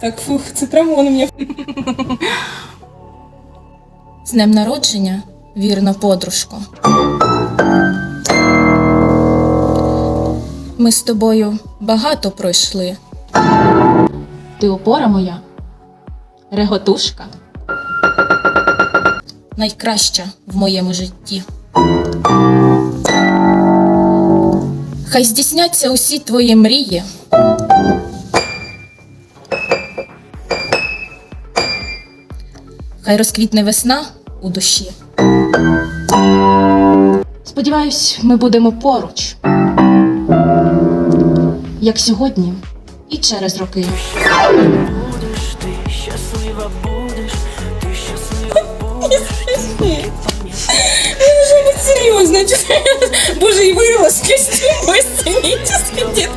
Так, фух, це прямо воно мені. З днем народження, вірна подружко. Ми з тобою багато пройшли. Ти опора моя, реготушка, найкраща в моєму житті. Хай здійсняться усі твої мрії. Хай розквітне весна у душі. Сподіваюсь, ми будемо поруч. Як сьогодні і через роки. будеш, ти щаслива будеш, ти щаслива будеш. Серйозно, Боже, і вирвала ось сценічний.